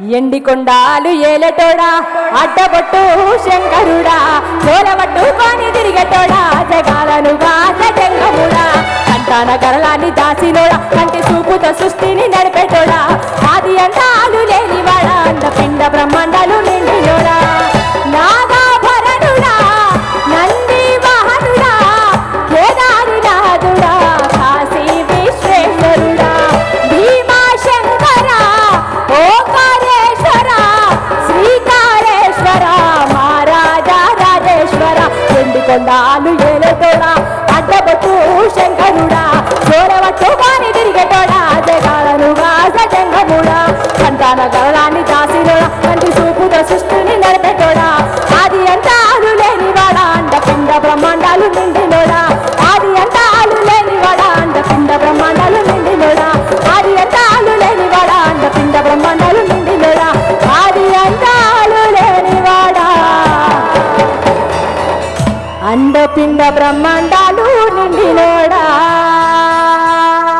ఎండి కొండాలు ఏలటోడా అడ్డబొట్టు శంకరుడా కోలబట్టు కొని తిరిగటోడా జగాలను గాజంగముడా కంటాన గరలాన్ని దాసినోడా కంటి చూపుతో సృష్టిని నడిపేటోడా கொண்டாலும் అండపిండ బ్రహ్మాండాలు నిండినే